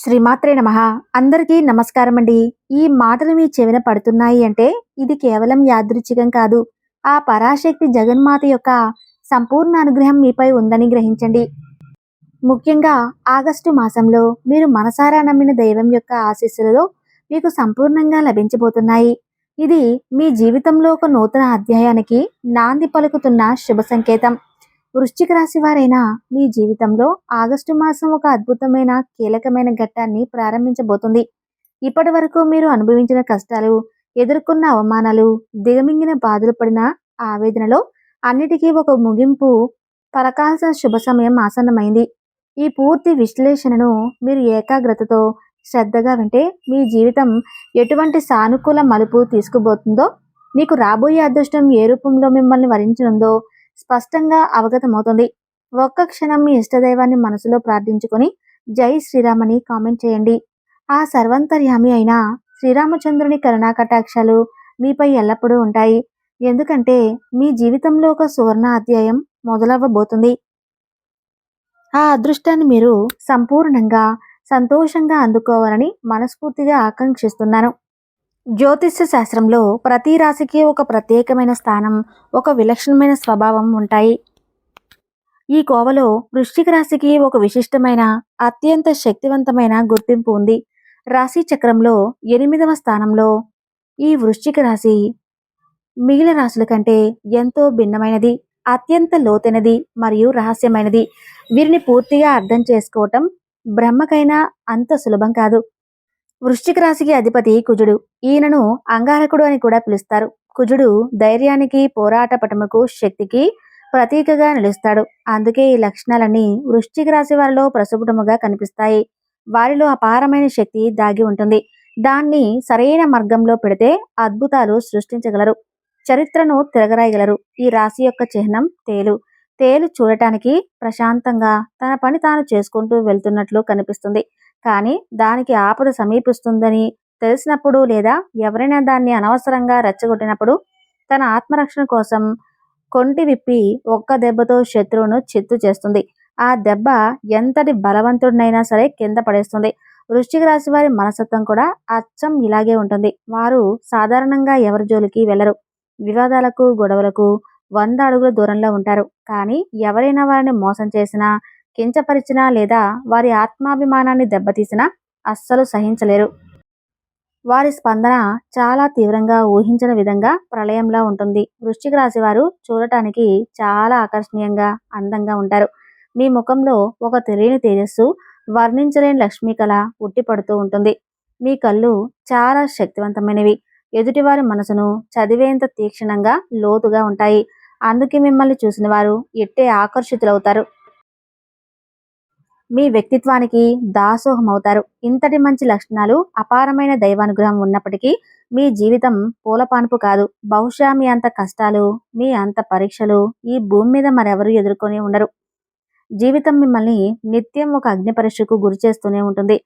శ్రీమాత్రే నమ. అందరికీ నమస్కారం అండి ఈ మాటలు మీ చెవిన పడుతున్నాయి అంటే ఇది కేవలం యాదృచ్ఛికం కాదు. ఆ పరాశక్తి జగన్మాత యొక్క సంపూర్ణ అనుగ్రహం మీపై ఉందని గ్రహించండి. ముఖ్యంగా ఆగస్టు మాసంలో మీరు మనసారా నమ్మిన దైవం యొక్క ఆశీస్సులలో మీకు సంపూర్ణంగా లభించబోతున్నాయి. ఇది మీ జీవితంలో ఒక నూతన అధ్యాయానికి నాంది పలుకుతున్న శుభ సంకేతం. వృశ్చిక రాశి వారైన మీ జీవితంలో ఆగస్టు మాసం ఒక అద్భుతమైన కీలకమైన ఘట్టాన్ని ప్రారంభించబోతుంది. ఇప్పటి వరకు మీరు అనుభవించిన కష్టాలు ఎదుర్కొన్న అవమానాలు దిగమింగిన బాధలు పడిన ఆవేదనలో అన్నిటికీ ఒక ముగింపు పలకాల్సిన శుభ సమయం ఆసన్నమైంది. ఈ పూర్తి విశ్లేషణను మీరు ఏకాగ్రతతో శ్రద్ధగా వింటే మీ జీవితం ఎటువంటి సానుకూల మలుపు తీసుకుపోతుందో మీకు రాబోయే అదృష్టం ఏ రూపంలో మిమ్మల్ని వరించనుందో స్పష్టంగా అవగతమవుతుంది. ఒక్క క్షణం మీ ఇష్టదైవాన్ని మనసులో ప్రార్థించుకొని జై శ్రీరామని కామెంట్ చేయండి. ఆ సర్వంతర్యామి అయిన శ్రీరామచంద్రుని కరుణా కటాక్షాలు మీపై ఎల్లప్పుడూ ఉంటాయి. ఎందుకంటే మీ జీవితంలో ఒక సువర్ణ అధ్యాయం మొదలవ్వబోతుంది. ఆ అదృష్టాన్ని మీరు సంపూర్ణంగా సంతోషంగా అందుకోవాలని మనస్ఫూర్తిగా ఆకాంక్షిస్తున్నాను. జ్యోతిష్య శాస్త్రంలో ప్రతి రాశికి ఒక ప్రత్యేకమైన స్థానం ఒక విలక్షణమైన స్వభావం ఉంటాయి. ఈ కోవలో వృశ్చిక రాశికి ఒక విశిష్టమైన అత్యంత శక్తివంతమైన గుర్తింపు ఉంది. రాశి చక్రంలో ఎనిమిదవ స్థానంలో ఈ వృశ్చిక రాశి మిగిలిన రాశుల కంటే ఎంతో భిన్నమైనది అత్యంత లోతైనది మరియు రహస్యమైనది. వీరిని పూర్తిగా అర్థం చేసుకోవటం బ్రహ్మకైనా అంత సులభం కాదు. వృశ్చిక రాశికి అధిపతి కుజుడు. ఈయనను అంగారకుడు అని కూడా పిలుస్తారు. కుజుడు ధైర్యానికి పోరాట పటముకు శక్తికి ప్రతీకగా నిలుస్తాడు. అందుకే ఈ లక్షణాలన్నీ వృశ్చిక రాశి వారిలో ప్రసుపుటముగా కనిపిస్తాయి. వారిలో అపారమైన శక్తి దాగి ఉంటుంది. దాన్ని సరైన మార్గంలో పెడితే అద్భుతాలు సృష్టించగలరు. చరిత్రను తిరగరాయగలరు. ఈ రాశి యొక్క చిహ్నం తేలు. తేలు చూడటానికి ప్రశాంతంగా తన పని తాను చేసుకుంటూ వెళ్తున్నట్లు కనిపిస్తుంది. కానీ దానికి ఆపద సమీపిస్తుందని తెలిసినప్పుడు లేదా ఎవరైనా దాన్ని అనవసరంగా రెచ్చగొట్టినప్పుడు తన ఆత్మరక్షణ కోసం కొంటి విప్పి ఒక్క దెబ్బతో శత్రువును చిత్తు చేస్తుంది. ఆ దెబ్బ ఎంతటి బలవంతుడినైనా సరే కింద పడేస్తుంది. వృశ్చిక రాశి వారి మనస్తత్వం కూడా అచ్చం ఇలాగే ఉంటుంది. వారు సాధారణంగా ఎవరి జోలికి వెళ్ళరు వివాదాలకు గొడవలకు వంద అడుగుల దూరంలో ఉంటారు. కానీ ఎవరైనా వారిని మోసం చేసినా కించపరిచినా లేదా వారి ఆత్మాభిమానాన్ని దెబ్బతీసినా అస్సలు సహించలేరు. వారి స్పందన చాలా తీవ్రంగా ఊహించిన విధంగా ప్రళయంలా ఉంటుంది. వృశ్చిక రాశి వారు చూడటానికి చాలా ఆకర్షణీయంగా అందంగా ఉంటారు. మీ ముఖంలో ఒక తెలియని తేజస్సు వర్ణించలేని లక్ష్మీ కళ ఉట్టిపడుతూ ఉంటుంది. మీ కళ్ళు చాలా శక్తివంతమైనవి. ఎదుటివారి మనసును చదివేంత తీక్షణంగా లోతుగా ఉంటాయి. అందుకే మిమ్మల్ని చూసిన వారు ఎట్టే ఆకర్షితులవుతారు. మీ వ్యక్తిత్వానికి దాసోహం అవుతారు ఇంతటి మంచి లక్షణాలు అపారమైన దైవానుగ్రహం ఉన్నప్పటికీ మీ జీవితం పూలపానుపు కాదు. బహుశా మీ అంత కష్టాలు మీ అంత పరీక్షలు ఈ భూమి మీద మరెవరు ఎదుర్కొని ఉండరు. జీవితం మిమ్మల్ని నిత్యం ఒక అగ్ని పరీక్షకు గురి చేస్తూనే ఉంటుంది.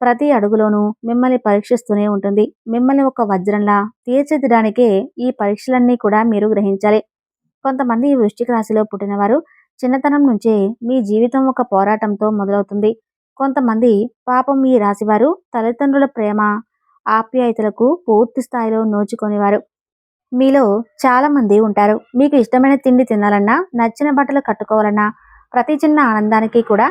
ప్రతి అడుగులోనూ మిమ్మల్ని పరీక్షిస్తూనే ఉంటుంది. మిమ్మల్ని ఒక వజ్రంలా తీర్చిదిద్దడానికే ఈ పరీక్షలన్నీ కూడా మీరు గ్రహించాలి. కొంతమంది వృష్టిక రాశిలో పుట్టినవారు చిన్నతనం నుంచే మీ జీవితం ఒక పోరాటంతో మొదలవుతుంది. కొంతమంది పాపం ఈ రాశివారు తల్లిదండ్రుల ప్రేమ ఆప్యాయతలకు పూర్తి స్థాయిలో నోచుకునేవారు. మీలో చాలామంది ఉంటారు. మీకు ఇష్టమైన తిండి తినాలన్నా నచ్చిన బట్టలు కట్టుకోవాలన్నా ప్రతి చిన్న ఆనందానికి కూడా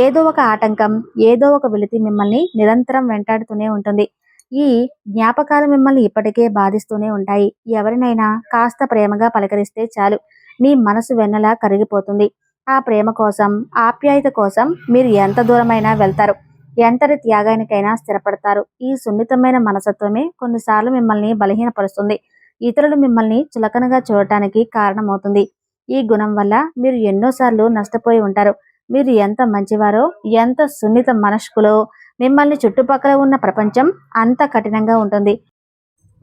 ఏదో ఒక ఆటంకం ఏదో ఒక వెలితి మిమ్మల్ని నిరంతరం వెంటాడుతూనే ఉంటుంది. ఈ జ్ఞాపకాలు మిమ్మల్ని ఇప్పటికే బాధిస్తూనే ఉంటాయి. ఎవరినైనా కాస్త ప్రేమగా పలకరిస్తే చాలు. మీ మనసు వెన్నలా కరిగిపోతుంది? ఆ ప్రేమ కోసం ఆప్యాయత కోసం మీరు ఎంత దూరమైనా వెళ్తారు. ఎంతటి త్యాగానికైనా స్థిరపడతారు. ఈ సున్నితమైన మనసత్వమే కొన్నిసార్లు మిమ్మల్ని బలహీనపరుస్తుంది. ఇతరులు మిమ్మల్ని చులకనగా చూడటానికి కారణమవుతుంది. ఈ గుణం వల్ల మీరు ఎన్నోసార్లు నష్టపోయి ఉంటారు. మీరు ఎంత మంచివారో ఎంత సున్నిత మనస్కులో మిమ్మల్ని చుట్టుపక్కల ఉన్న ప్రపంచం అంత కఠినంగా ఉంటుంది.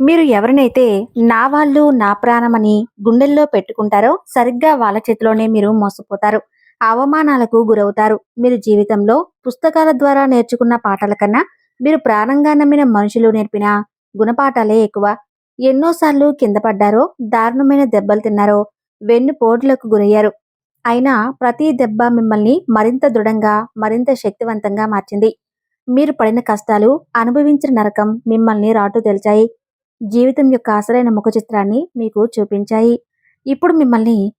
మీరు ఎవరినైతే నా వాళ్ళు నా ప్రాణమని గుండెల్లో పెట్టుకుంటారో సరిగ్గా వాళ్ళ చేతిలోనే మీరు మోసపోతారు. అవమానాలకు గురవుతారు. మీరు జీవితంలో పుస్తకాల ద్వారా నేర్చుకున్న పాఠాల కన్నా మీరు ప్రాణంగా నమ్మిన మనుషులు నేర్పిన గుణపాఠాలే ఎక్కువ. ఎన్నోసార్లు కింద పడ్డారో దారుణమైన దెబ్బలు తిన్నారో వెన్ను పోటులకు గురయ్యారు. అయినా ప్రతి దెబ్బ మిమ్మల్ని మరింత దృఢంగా మరింత శక్తివంతంగా మార్చింది. మీరు పడిన కష్టాలు అనుభవించిన నరకం మిమ్మల్ని రాటు తెలిచాయి. జీవితం యొక్క అసలైన ముఖ చిత్రాన్ని మీకు చూపించాయి. ఇప్పుడు మిమ్మల్ని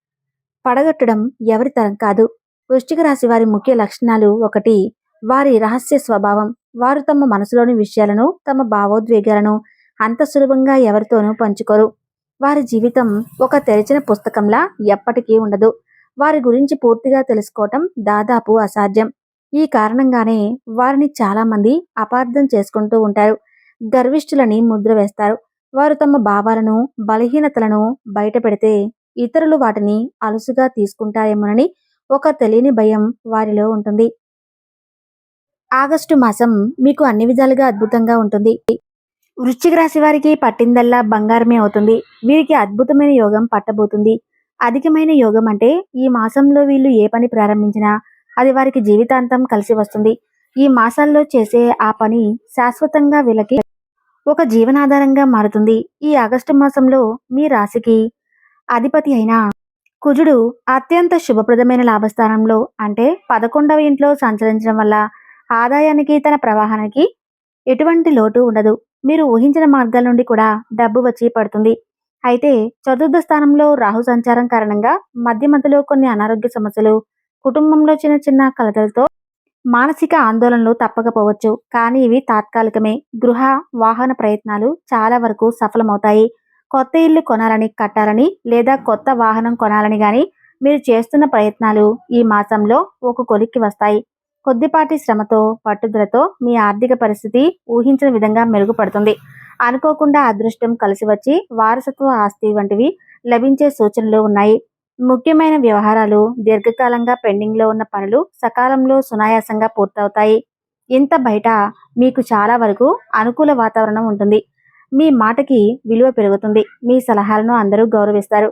పడగొట్టడం ఎవరి తరం కాదు. వృష్టిక రాశి వారి ముఖ్య లక్షణాలు ఒకటి వారి రహస్య స్వభావం. వారు తమ మనసులోని విషయాలను తమ భావోద్వేగాలను అంత సులభంగా ఎవరితోనూ పంచుకోరు. వారి జీవితం ఒక తెరిచిన పుస్తకంలా ఎప్పటికీ ఉండదు. వారి గురించి పూర్తిగా తెలుసుకోవటం దాదాపు అసాధ్యం. ఈ కారణంగానే వారిని చాలామంది అపార్థం చేసుకుంటూ ఉంటారు. గర్విష్ఠులని ముద్ర వేస్తారు. వారు తమ భావాలను బలహీనతలను బయటపెడితే ఇతరులు వాటిని అలుసుగా తీసుకుంటారేమోనని ఒక తెలియని భయం వారిలో ఉంటుంది. ఆగస్టు మాసం మీకు అన్ని విధాలుగా అద్భుతంగా ఉంటుంది. వృశ్చిక రాశి వారికి పట్టిందల్లా బంగారమే అవుతుంది. వీరికి అద్భుతమైన యోగం పట్టబోతుంది. అధికమైన యోగం అంటే ఈ మాసంలో వీళ్ళు ఏ పని ప్రారంభించినా అది వారికి జీవితాంతం కలిసి వస్తుంది. ఈ మాసాల్లో చేసే ఆ పని శాశ్వతంగా వీళ్ళకి ఒక జీవనాధారంగా మారుతుంది. ఈ ఆగస్టు మాసంలో మీ రాశికి అధిపతి అయిన కుజుడు అత్యంత శుభప్రదమైన లాభస్థానంలో అంటే పదకొండవ ఇంట్లో సంచరించడం వల్ల ఆదాయానికి తన ప్రవాహానికి ఎటువంటి లోటు ఉండదు. మీరు ఊహించిన మార్గాల నుండి కూడా డబ్బు వచ్చి పడుతుంది. అయితే చతుర్థ స్థానంలో రాహు సంచారం కారణంగా మధ్య మధ్యలో కొన్ని అనారోగ్య సమస్యలు కుటుంబంలో చిన్న చిన్న కలతలతో మానసిక ఆందోళనలు తప్పకపోవచ్చు కానీ ఇవి తాత్కాలికమే. గృహ వాహన ప్రయత్నాలు చాలా వరకు సఫలమవుతాయి. కొత్త ఇల్లు కొనాలని కట్టాలని లేదా కొత్త వాహనం కొనాలని కానీ మీరు చేస్తున్న ప్రయత్నాలు ఈ మాసంలో ఒక కొలిక్కి వస్తాయి. కొద్దిపాటి శ్రమతో పట్టుదలతో మీ ఆర్థిక పరిస్థితి ఊహించిన విధంగా మెరుగుపడుతుంది. అనుకోకుండా అదృష్టం కలిసి వచ్చి వారసత్వ ఆస్తి వంటివి లభించే సూచనలు ఉన్నాయి. ముఖ్యమైన వ్యవహారాలు దీర్ఘకాలంగా పెండింగ్లో ఉన్న పనులు సకాలంలో సునాయాసంగా పూర్తవుతాయి. ఇంత బయట మీకు చాలా వరకు అనుకూల వాతావరణం ఉంటుంది. మీ మాటకి విలువ పెరుగుతుంది. మీ సలహాలను అందరూ గౌరవిస్తారు.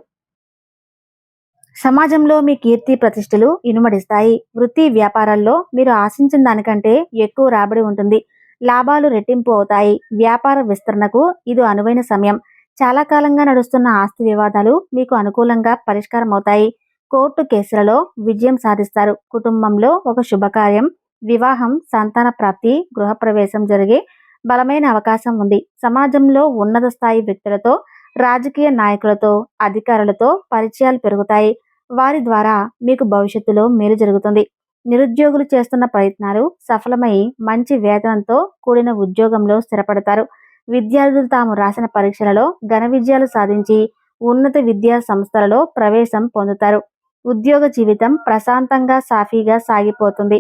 సమాజంలో మీ కీర్తి ప్రతిష్టలు ఇనుమడిస్తాయి. వృత్తి వ్యాపారాల్లో మీరు ఆశించిన దానికంటే ఎక్కువ రాబడి ఉంటుంది. లాభాలు రెట్టింపు అవుతాయి. వ్యాపార విస్తరణకు ఇది అనువైన సమయం. చాలా కాలంగా నడుస్తున్న ఆస్తి వివాదాలు మీకు అనుకూలంగా పరిష్కారం అవుతాయి కోర్టు కేసులలో విజయం సాధిస్తారు. కుటుంబంలో ఒక శుభకార్యం వివాహం సంతాన ప్రాప్తి గృహప్రవేశం జరిగే బలమైన అవకాశం ఉంది. సమాజంలో ఉన్నత స్థాయి వ్యక్తులతో రాజకీయ నాయకులతో అధికారులతో పరిచయాలు పెరుగుతాయి. వారి ద్వారా మీకు భవిష్యత్తులో మేలు జరుగుతుంది. నిరుద్యోగులు చేస్తున్న ప్రయత్నాలు సఫలమై మంచి వేతనంతో కూడిన ఉద్యోగంలో స్థిరపడతారు. విద్యార్థులు తాము రాసిన పరీక్షలలో ఘన విజయాలు సాధించి ఉన్నత విద్యా సంస్థలలో ప్రవేశం పొందుతారు. ఉద్యోగ జీవితం ప్రశాంతంగా సాఫీగా సాగిపోతుంది.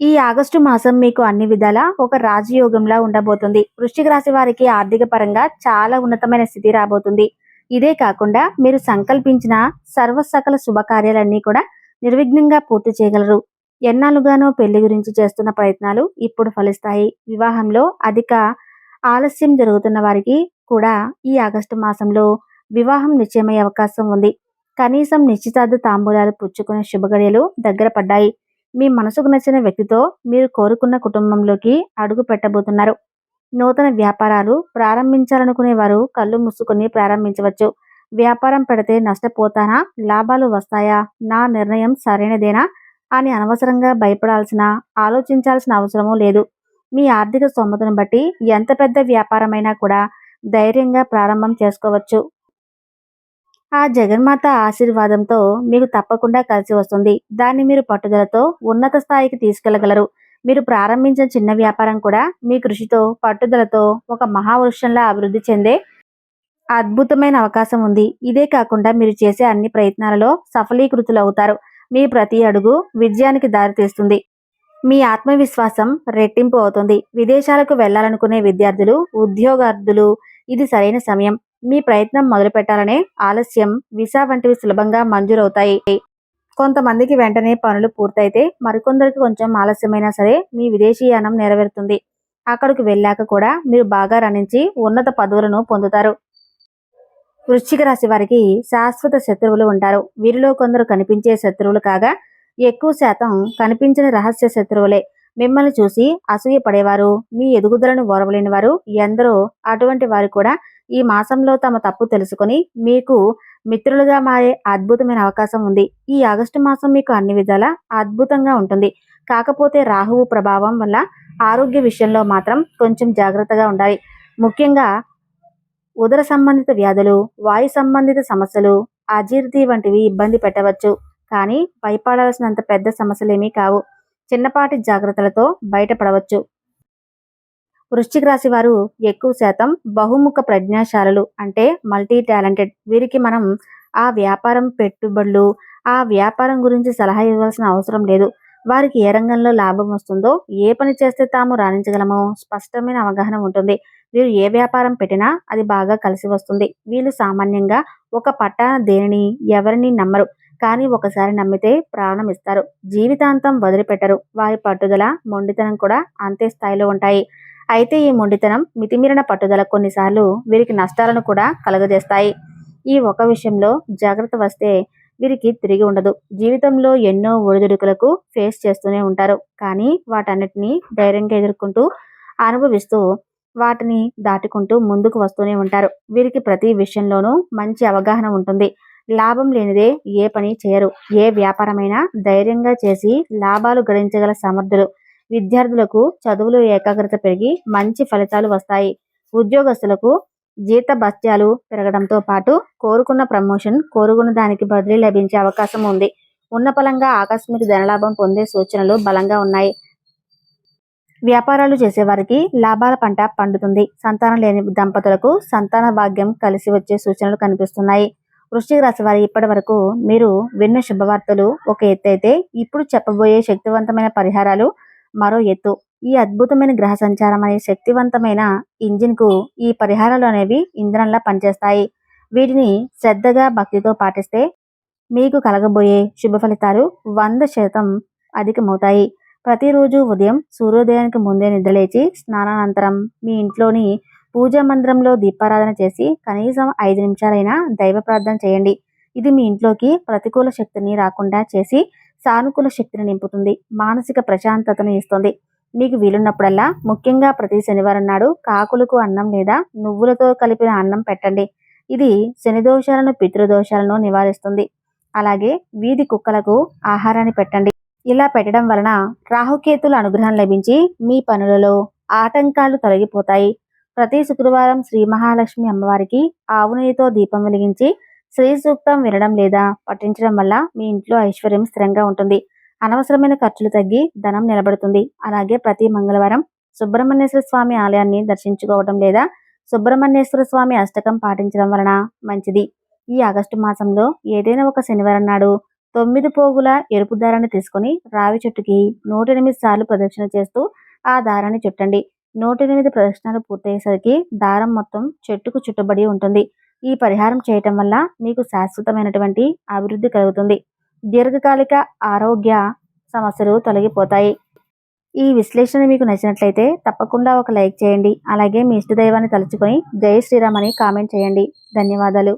ఈ ఆగస్టు మాసం మీకు అన్ని విధాలా ఒక రాజయోగంలా ఉండబోతుంది. వృశ్చిక రాశి వారికి ఆర్థిక పరంగా చాలా ఉన్నతమైన స్థితి రాబోతుంది. ఇదే కాకుండా మీరు సంకల్పించిన సర్వసకల శుభకార్యాలన్నీ కూడా నిర్విఘ్నంగా పూర్తి చేయగలరు. ఎన్నాళ్ళుగానో పెళ్ళి గురించి చేస్తున్న ప్రయత్నాలు ఇప్పుడు ఫలిస్తాయి. వివాహంలో అధిక ఆలస్యం జరుగుతున్న వారికి కూడా ఈ ఆగస్టు మాసంలో వివాహం నిశ్చయమయ్యే అవకాశం ఉంది. కనీసం నిశ్చితార్థ తాంబూలాలు పుచ్చుకునే శుభగడియలు దగ్గర పడ్డాయి. మీ మనసుకు నచ్చిన వ్యక్తితో మీరు కోరుకున్న కుటుంబంలోకి అడుగు పెట్టబోతున్నారు. నూతన వ్యాపారాలు ప్రారంభించాలనుకునే వారు కళ్ళు మూసుకొని ప్రారంభించవచ్చు. వ్యాపారం పెడితే నష్టపోతానా? లాభాలు వస్తాయా? నా నిర్ణయం సరైనదేనా? అని అనవసరంగా భయపడాల్సిన ఆలోచించాల్సిన అవసరమూ లేదు. మీ ఆర్థిక స్తోమతను బట్టి ఎంత పెద్ద వ్యాపారమైనా కూడా ధైర్యంగా ప్రారంభం చేసుకోవచ్చు. ఆ జగన్మాత ఆశీర్వాదంతో మీకు తప్పకుండా కలిసి వస్తుంది. దాన్ని మీరు పట్టుదలతో ఉన్నత స్థాయికి తీసుకెళ్ళగలరు. మీరు ప్రారంభించిన చిన్న వ్యాపారం కూడా మీ కృషితో పట్టుదలతో ఒక మహావృక్షంలా అభివృద్ధి చెందే అద్భుతమైన అవకాశం ఉంది. ఇదే కాకుండా మీరు చేసే అన్ని ప్రయత్నాలలో సఫలీకృతులు అవుతారు. మీ ప్రతి అడుగు విజయానికి దారితీస్తుంది. మీ ఆత్మవిశ్వాసం రెట్టింపు అవుతుంది. విదేశాలకు వెళ్ళాలనుకునే విద్యార్థులు ఉద్యోగార్థులు ఇది సరైన సమయం. మీ ప్రయత్నం మొదలు పెట్టాలనే ఆలస్యం. వీసా వంటివి సులభంగా మంజూరవుతాయి. కొంతమందికి వెంటనే పనులు పూర్తయితే మరికొందరికి కొంచెం ఆలస్యమైనా సరే మీ విదేశీయానం నెరవేరుతుంది. అక్కడికి వెళ్ళాక కూడా మీరు బాగా రణించి ఉన్నత పదవులను పొందుతారు. వృశ్చిక రాశి వారికి శాశ్వత శత్రువులు ఉంటారు. వీరిలో కొందరు కనిపించే శత్రువులు కాగా ఎక్కువ శాతం కనిపించిన రహస్య శత్రువులే. మిమ్మల్ని చూసి అసూయ పడేవారు మీ ఎదుగుదలను ఓరవలేని వారు ఎందరో. అటువంటి వారు కూడా ఈ మాసంలో తమ తప్పు తెలుసుకొని మీకు మిత్రులుగా మారే అద్భుతమైన అవకాశం ఉంది. ఈ ఆగస్టు మాసం మీకు అన్ని విధాలా అద్భుతంగా ఉంటుంది. కాకపోతే రాహువు ప్రభావం వల్ల ఆరోగ్య విషయంలో మాత్రం కొంచెం జాగ్రత్తగా ఉండాలి. ముఖ్యంగా ఉదర సంబంధిత వ్యాధులు వాయు సంబంధిత సమస్యలు అజీర్తి వంటివి ఇబ్బంది పెట్టవచ్చు. కానీ భయపడాల్సినంత పెద్ద సమస్యలేమీ కావు. చిన్నపాటి జాగ్రత్తలతో బయటపడవచ్చు. వృశ్చిక రాశి వారు ఎక్కువ శాతం బహుముఖ ప్రజ్ఞాశాలలు అంటే మల్టీ టాలెంటెడ్ వీరికి మనం ఆ వ్యాపారం పెట్టుబడులు ఆ వ్యాపారం గురించి సలహా ఇవ్వాల్సిన అవసరం లేదు. వారికి ఏ రంగంలో లాభం వస్తుందో ఏ పని చేస్తే తాము రాణించగలమో స్పష్టమైన అవగాహన ఉంటుంది. వీరు ఏ వ్యాపారం పెట్టినా అది బాగా కలిసి వస్తుంది. వీళ్ళు సామాన్యంగా ఒక పట్టాన దేనిని ఎవరిని నమ్మరు. కానీ ఒకసారి నమ్మితే ప్రాణం ఇస్తారు. జీవితాంతం వదిలిపెట్టరు. వారి పట్టుదల మొండితనం కూడా అంతే స్థాయిలో ఉంటాయి. అయితే ఈ మొండితనం మితిమీరిన పట్టుదల కొన్నిసార్లు వీరికి నష్టాలను కూడా కలుగజేస్తాయి. ఈ ఒక విషయంలో జాగ్రత్త వస్తే వీరికి తిరిగి ఉండదు. జీవితంలో ఎన్నో ఒడిదుడుకులకు ఫేస్ చేస్తూనే ఉంటారు. కానీ వాటన్నిటిని ధైర్యంగా ఎదుర్కొంటూ అనుభవిస్తూ వాటిని దాటుకుంటూ ముందుకు వస్తూనే ఉంటారు. వీరికి ప్రతి విషయంలోనూ మంచి అవగాహన ఉంటుంది. లాభం లేనిదే ఏ పని చేయరు. ఏ వ్యాపారమైనా ధైర్యంగా చేసి లాభాలు గడించగల సమర్థులు. విద్యార్థులకు చదువులో ఏకాగ్రత పెరిగి మంచి ఫలితాలు వస్తాయి. ఉద్యోగస్తులకు జీత భత్యాలు పెరగడంతో పాటు కోరుకున్న ప్రమోషన్ కోరుకున్న దానికి బదిలీ లభించే అవకాశం ఉంది. ఉన్నపలంగా ఆకస్మిక ధనలాభం పొందే సూచనలు బలంగా ఉన్నాయి. వ్యాపారాలు చేసేవారికి లాభాల పంట పండుతుంది. సంతానం లేని దంపతులకు సంతాన భాగ్యం కలిసి వచ్చే సూచనలు కనిపిస్తున్నాయి. వృశ్చిక రాశి వారి ఇప్పటి వరకు మీరు విన్న శుభవార్తలు ఒక ఎత్తు అయితే ఇప్పుడు చెప్పబోయే శక్తివంతమైన పరిహారాలు మరో ఎత్తు. ఈ అద్భుతమైన గ్రహ సంచారం అనే శక్తివంతమైన ఇంజిన్కు ఈ పరిహారాలు అనేవి ఇంధనంలా పనిచేస్తాయి. వీటిని శ్రద్ధగా భక్తితో పాటిస్తే మీకు కలగబోయే శుభ ఫలితాలు వంద శాతం అధికమవుతాయి. ప్రతిరోజు ఉదయం సూర్యోదయానికి ముందే నిద్రలేచి స్నానానంతరం మీ ఇంట్లోని పూజా మందిరంలో దీపారాధన చేసి కనీసం ఐదు నిమిషాలైనా దైవ ప్రార్థన చేయండి. ఇది మీ ఇంట్లోకి ప్రతికూల శక్తిని రాకుండా చేసి సానుకూల శక్తిని నింపుతుంది. మానసిక ప్రశాంతతను ఇస్తుంది. మీకు వీలున్నప్పుడల్లా ముఖ్యంగా ప్రతి శనివారం నాడు కాకులకు అన్నం లేదా నువ్వులతో కలిపిన అన్నం పెట్టండి. ఇది శని దోషాలను పితృదోషాలను నివారిస్తుంది. అలాగే వీధి కుక్కలకు ఆహారాన్ని పెట్టండి. ఇలా పెట్టడం వలన రాహుకేతుల అనుగ్రహం లభించి మీ పనులలో ఆటంకాలు తొలగిపోతాయి. ప్రతి శుక్రవారం శ్రీ మహాలక్ష్మి అమ్మవారికి ఆవు నెయ్యితో దీపం వెలిగించి శ్రీ సూక్తం వినడం లేదా పఠించడం వల్ల మీ ఇంట్లో ఐశ్వర్యం స్థిరంగా ఉంటుంది. అనవసరమైన ఖర్చులు తగ్గి ధనం నిలబడుతుంది. అలాగే ప్రతి మంగళవారం సుబ్రహ్మణ్యేశ్వర స్వామి ఆలయాన్ని దర్శించుకోవడం లేదా సుబ్రహ్మణ్యేశ్వర స్వామి అష్టకం పాటించడం వలన మంచిది. ఈ ఆగస్టు మాసంలో ఏదైనా ఒక శనివారం నాడు తొమ్మిది పోగుల ఎరుపు దారాన్ని తీసుకొని రావి చెట్టుకి నూట ఎనిమిది సార్లు ప్రదక్షిణ చేస్తూ ఆ దారాన్ని చుట్టండి. నూట ఎనిమిది ప్రదక్షిణాలు పూర్తయ్యేసరికి దారం మొత్తం చెట్టుకు చుట్టబడి ఉంటుంది. ఈ పరిహారం చేయటం వల్ల మీకు శాశ్వతమైనటువంటి అభివృద్ధి కలుగుతుంది. దీర్ఘకాలిక ఆరోగ్య సమస్యలు తొలగిపోతాయి. ఈ విశ్లేషణ మీకు నచ్చినట్లయితే తప్పకుండా ఒక లైక్ చేయండి. అలాగే మీ ఇష్టదైవాన్ని తలుచుకొని జై శ్రీరామ్ అని కామెంట్ చేయండి. ధన్యవాదాలు.